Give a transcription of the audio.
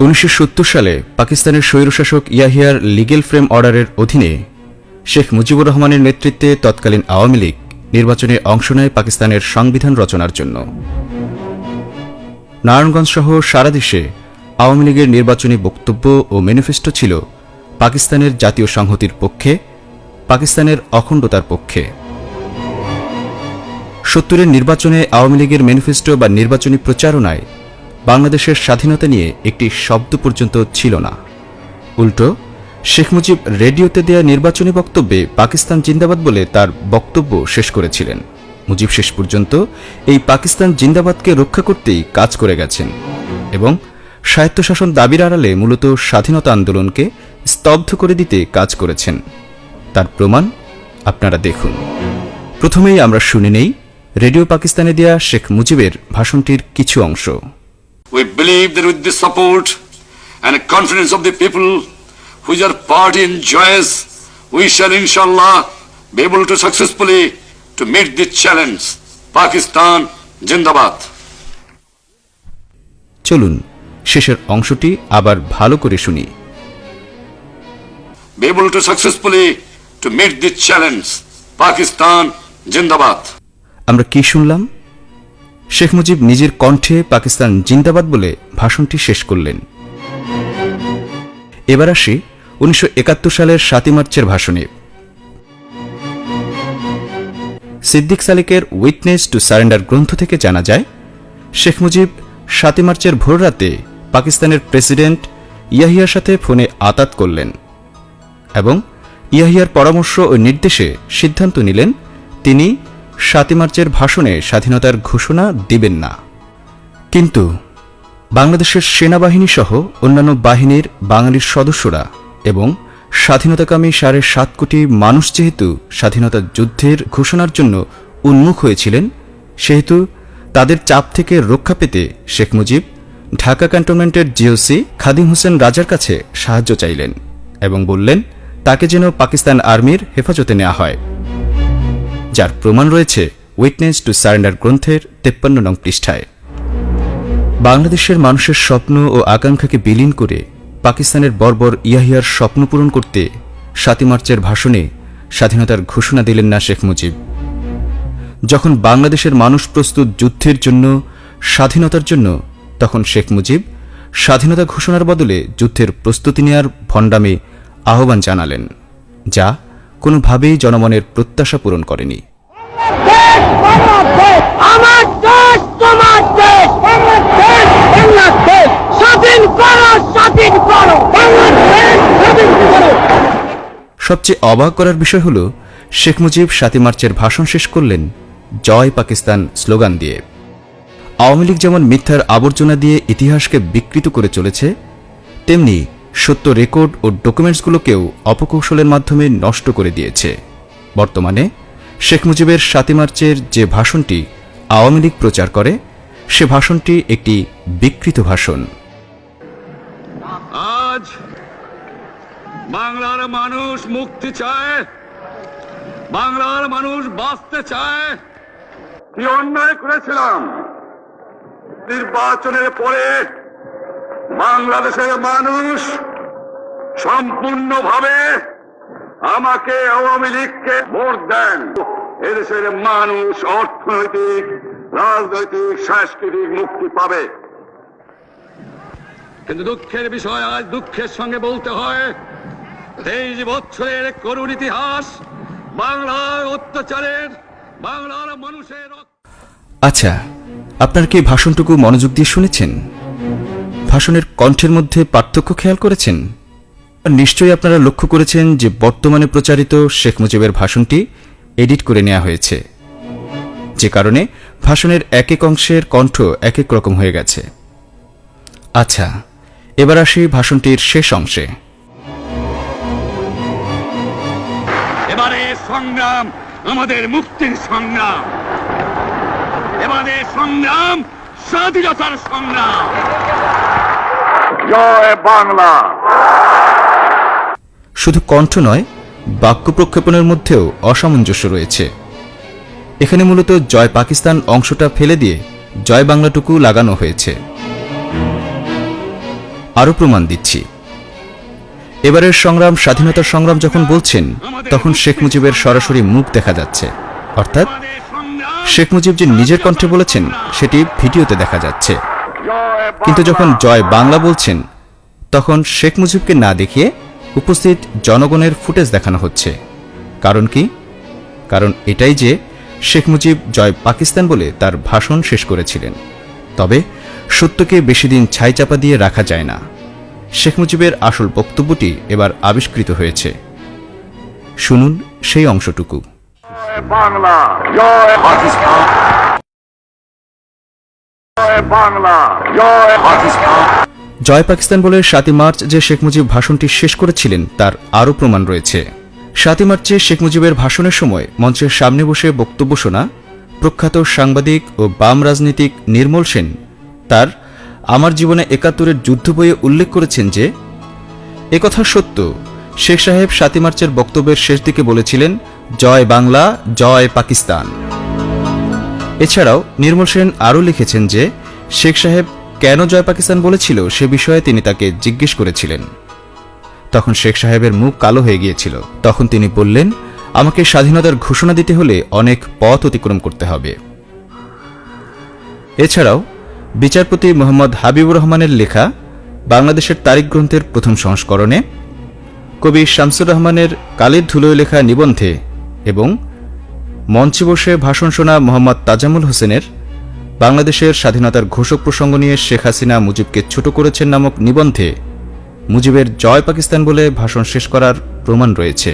উনিশশো সত্তর সালে পাকিস্তানের স্বৈরশাসক ইয়াহিয়ার লিগেল ফ্রেম অর্ডারের অধীনে শেখ মুজিবুর রহমানের নেতৃত্বে তৎকালীন আওয়ামী লীগ নির্বাচনে অংশ নেয় পাকিস্তানের সংবিধান রচনার জন্য। নারায়ণগঞ্জ সহ সারা দেশে আওয়ামী লীগের নির্বাচনী বক্তব্য ও ম্যানিফেস্টো ছিল পাকিস্তানের জাতীয় সংহতির পক্ষে, পাকিস্তানের অখণ্ডতার পক্ষে। সত্তরের নির্বাচনে আওয়ামী লীগের ম্যানিফেস্টো বা নির্বাচনী প্রচারণায় বাংলাদেশের স্বাধীনতা নিয়ে একটি শব্দ পর্যন্ত ছিল না। উল্টো, শেখ মুজিব রেডিওতে দেয়া নির্বাচনী বক্তব্যে পাকিস্তান জিন্দাবাদ বলে তার বক্তব্য শেষ করেছিলেন। মুজিব শেষ পর্যন্ত এই পাকিস্তান জিন্দাবাদকে রক্ষা করতেই কাজ করে গেছেন এবং স্বায়ত্তশাসন দাবির আড়ালে মূলত স্বাধীনতা আন্দোলনকে স্তব্ধ করে দিতে কাজ করেছেন। তার প্রমাণ আপনারা দেখুন। প্রথমেই আমরা শুনে নেই, রেডিও পাকিস্তানে দেয়া শেখ মুজিবের ভাষণটির কিছু অংশ। We believe that with the support and confidence of the people which our party enjoys, we shall inshallah be able to successfully to meet this challenge. Pakistan Jindabad. চলুন শেষের অংশটি আবার ভালো করে শুনি Be able to successfully to meet this challenge. Pakistan Jindabad. আমরা কি শুনলাম শেখ মুজিব নিজের কণ্ঠে পাকিস্তান জিন্দাবাদ বলে ভাষণটি শেষ করলেন। এবার আসি উনিশশো একাত্তর সালের সাতই মার্চের ভাষণে। সিদ্দিক সালিকের উইটনেস টু সারেন্ডার গ্রন্থ থেকে জানা যায়, শেখ মুজিব সাতই মার্চের ভোররাতে পাকিস্তানের প্রেসিডেন্ট ইয়াহিয়ার সাথে ফোনে আতাত করলেন এবং ইয়াহিয়ার পরামর্শ ও নির্দেশে সিদ্ধান্ত নিলেন তিনি সাতই মার্চের ভাষণে স্বাধীনতার ঘোষণা দিবেন না। কিন্তু বাংলাদেশের সেনাবাহিনী সহ অন্যান্য বাহিনীর বাঙালির সদস্যরা এবং স্বাধীনতাকামী সাড়ে সাত কোটি মানুষ যেহেতু স্বাধীনতা যুদ্ধের ঘোষণার জন্য উন্মুখ হয়েছিলেন, সেহেতু তাদের চাপ থেকে রক্ষা পেতে শেখ মুজিব ঢাকা ক্যান্টনমেন্টের জিওসি খাদিম হোসেন রাজার কাছে সাহায্য চাইলেন এবং বললেন, তাকে যেন পাকিস্তান আর্মির হেফাজতে নেওয়া হয়। যার প্রমাণ রয়েছে উইটনেস টু সারেন্ডার গ্রন্থের তেপ্পান্ন নং পৃষ্ঠায়। বাংলাদেশের মানুষের স্বপ্ন ও আকাঙ্ক্ষাকে বিলীন করে পাকিস্তানের বর্বর ইয়াহিয়ার স্বপ্ন পূরণ করতে সাতই মার্চের ভাষণে স্বাধীনতার ঘোষণা দিলেন না শেখ মুজিব। যখন বাংলাদেশের মানুষ প্রস্তুত যুদ্ধের জন্য, স্বাধীনতার জন্য, তখন শেখ মুজিব স্বাধীনতা ঘোষণার বদলে যুদ্ধের প্রস্তুতি নেয়ার ভণ্ডামে আহ্বান জানালেন, যা কোনোভাবেই জনমনের প্রত্যাশা পূরণ করেনি। সবচেয়ে অবাক করার বিষয় হল, শেখ মুজিব সাতই মার্চের ভাষণ শেষ করলেন জয় পাকিস্তান স্লোগান দিয়ে। আওয়ামী লীগ যেমন মিথ্যার আবর্জনা দিয়ে ইতিহাসকে বিকৃত করে চলেছে, তেমনি সত্য রেকর্ড ও ডকুমেন্টসগুলোকেও অপকৌশলের মাধ্যমে নষ্ট করে দিয়েছে। বর্তমানে শেখ মুজিবের সাতই মার্চের যে ভাষণটি আওয়ামী লীগ প্রচার করে সে ভাষণটি একটি বিকৃত ভাষণ। আজ বাংলার মানুষ মুক্তি চায় বাংলার মানুষ বাঁচতে চায়। কি অন্যায় করেছিলাম। নির্বাচনের পরে বাংলাদেশের মানুষ সম্পূর্ণভাবে আমাকে আওয়ামী লীগকে ভোট দেন। এদেশের মানুষ অর্থনৈতিক রাজনৈতিক সাংস্কৃতিক মুক্তি পাবে। কিন্তু দুঃখের বিষয় আজ দুঃখের সঙ্গে বলতে হয় তেইশ বছরের করুণ ইতিহাস বাংলার অত্যাচারের বাংলার মানুষের আচ্ছা আপনার কি ভাষণটুকু মনোযোগ দিয়ে শুনেছেন? ভাষণের কণ্ঠের মধ্যে পার্থক্য খেয়াল করেছেন? নিশ্চয়ই আপনারা লক্ষ্য করেছেন যে বর্তমানে প্রচারিত শেখ মুজিবের ভাষণটি এডিট করে নেওয়া হয়েছে। যে কারণে ভাষণের এক এক অংশের কণ্ঠ এক এক রকম হয়ে গেছে। আচ্ছা এবার আসি ভাষণটির শেষ অংশে। এবারে সংগ্রাম আমাদের মুক্তির সংগ্রাম। এবারে সংগ্রাম স্বাধীনতার সংগ্রাম। জয় বাংলা। শুধু কণ্ঠ নয়, বাক্য প্রক্ষেপণের মধ্যেও অসামঞ্জস্য রয়েছে। এখানে মূলত জয় পাকিস্তান অংশটা ফেলে দিয়ে জয় বাংলাটুকু লাগানো হয়েছে। আরও প্রমাণ দিচ্ছি। এবারের সংগ্রাম স্বাধীনতার সংগ্রাম যখন বলছেন, তখন শেখ মুজিবের সরাসরি মুখ দেখা যাচ্ছে। অর্থাৎ শেখ মুজিব যে নিজের কণ্ঠে বলেছেন, সেটি ভিডিওতে দেখা যাচ্ছে। কিন্তু যখন জয় বাংলা বলছেন, তখন শেখ মুজিবকে না দেখিয়ে উপস্থিত জনগণের ফুটেজ দেখানো হচ্ছে। কারণ কি? কারণ এটাই যে শেখ মুজিব জয় পাকিস্তান বলে তার ভাষণ শেষ করেছিলেন। তবে সত্যকে বেশি দিন ছাই চাপা দিয়ে রাখা যায় না। শেখ মুজিবের আসল বক্তব্যটি এবার আবিষ্কৃত হয়েছে। শুনুন সেই অংশটুকু। বাংলা জয় পাকিস্তান বলে সাতই মার্চ যে শেখ মুজিব ভাষণটি শেষ করেছিলেন, তার আরও প্রমাণ রয়েছে। সাতই মার্চে শেখ মুজিবের ভাষণের সময় মঞ্চের সামনে বসে বক্তব্য শোনা প্রখ্যাত সাংবাদিক ও বাম রাজনীতিক নির্মল সেন তার আমার জীবনে একাত্তরের যুদ্ধ বইয়ে উল্লেখ করেছেন যে একথা সত্য, শেখ সাহেব সাতই মার্চের বক্তব্যের শেষ দিকে বলেছিলেন, জয় বাংলা, জয় পাকিস্তান এছাড়াও নির্মল সেন আরও লিখেছেন যে, শেখ সাহেব কেন জয় পাকিস্তান বলেছিল সে বিষয়ে তিনি তাকে জিজ্ঞেস করেছিলেন। তখন শেখ সাহেবের মুখ কালো হয়ে গিয়েছিল। তখন তিনি বললেন, আমাকে স্বাধীনতার ঘোষণা দিতে হলে অনেক পথ অতিক্রম করতে হবে। এছাড়াও, বিচারপতি মোহাম্মদ হাবিবুর রহমানের লেখা, বাংলাদেশের তারিখ গ্রন্থের প্রথম সংস্করণে কবি শামসুর রহমানের কালের ধুলোয় লেখা নিবন্ধে এবং মঞ্চে বসে ভাষণ শোনা মোহাম্মদ তাজামুল হোসেনের বাংলাদেশের স্বাধীনতার ঘোষক প্রসঙ্গ নিয়ে শেখ হাসিনা মুজিবকে ছোট করেছেন নামক নিবন্ধে মুজিবের জয় পাকিস্তান বলে ভাষণ শেষ করার প্রমাণ রয়েছে।